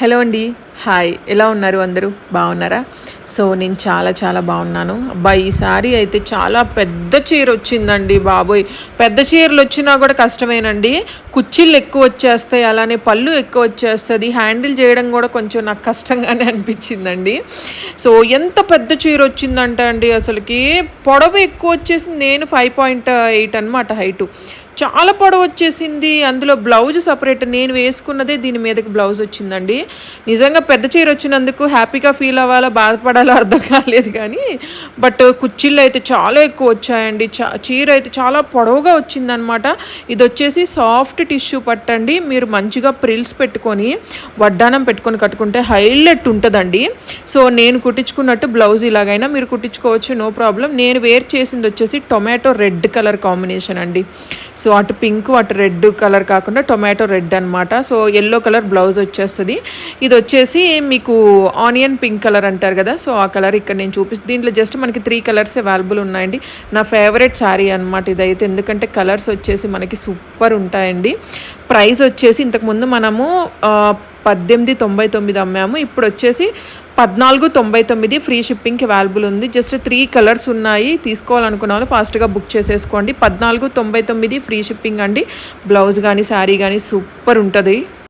Hello అండి. Hi ఎలా ఉన్నారు అందరూ? బాగున్నారా? సో నేను చాలా చాలా బాగున్నాను. అబ్బాయి ఈసారి అయితే చాలా పెద్ద చీర వచ్చిందండి బాబోయ్. పెద్ద చీరలు వచ్చినా కూడా కష్టమేనండి. కుర్చీలు ఎక్కువ వచ్చేస్తాయి అలానే పళ్ళు ఎక్కువ వచ్చేస్తుంది. హ్యాండిల్ చేయడం కూడా కొంచెం నాకు కష్టంగానే అనిపించిందండి. సో ఎంత పెద్ద చీర వచ్చిందంటే అండి అసలుకి పొడవు ఎక్కువ వచ్చేసింది. నేను ఫైవ్ పాయింట్ ఎయిట్ అనమాట హైటు చాలా పొడవు వచ్చేసింది. అందులో బ్లౌజ్ సపరేట్ నేను వేసుకున్నదే దీని మీదకి బ్లౌజ్ వచ్చిందండి. నిజంగా పెద్ద చీర వచ్చినందుకు హ్యాపీగా ఫీల్ అవ్వాలో బాధపడాలో అర్థం కాలేదు కానీ బట్ కుచ్చిళ్ళు అయితే చాలా ఎక్కువ వచ్చాయండి. చా చీర అయితే చాలా పొడవుగా వచ్చిందనమాట ఇది వచ్చేసి సాఫ్ట్ టిష్యూ పట్టండి. మీరు మంచిగా ప్రిల్స్ పెట్టుకొని వడ్డానం పెట్టుకొని కట్టుకుంటే హైలైట్ ఉంటుందండి. సో నేను కుట్టించుకున్నట్టు బ్లౌజ్ ఇలాగైనా మీరు కుట్టించుకోవచ్చు నో ప్రాబ్లం. నేను వేర్ చేసింది వచ్చేసి టొమాటో రెడ్ కలర్ కాంబినేషన్ అండి. సో అటు పింక్ అటు రెడ్ కలర్ కాకుండా టొమాటో రెడ్ అనమాట సో ఎల్లో కలర్ బ్లౌజ్ వచ్చేస్తుంది. ఇది వచ్చేసి మీకు ఆనియన్ పింక్ కలర్ అంటారు కదా సో ఆ కలర్ ఇక్కడ నేను చూపిస్తాను దీంట్లో జస్ట్ మనకి త్రీ కలర్స్ అవైలబుల్ ఉన్నాయండి. నా ఫేవరెట్ శారీ అనమాట ఇదైతే. ఎందుకంటే కలర్స్ వచ్చేసి మనకి సూపర్ ఉంటాయండి. ప్రైస్ వచ్చేసి ఇంతకుముందు మనము పద్దెనిమిది తొంభై తొమ్మిది అమ్మాము. ఇప్పుడు వచ్చేసి పద్నాలుగు తొంభై తొమ్మిది ఫ్రీ షిప్పింగ్కి అవైలబుల్ ఉంది. జస్ట్ త్రీ కలర్స్ ఉన్నాయి. తీసుకోవాలనుకున్న వాళ్ళు ఫాస్ట్గా బుక్ చేసేసుకోండి. పద్నాలుగు తొంభై తొమ్మిది ఫ్రీ షిప్పింగ్ అండి. బ్లౌజ్ కానీ శారీ కానీ సూపర్ ఉంటుంది.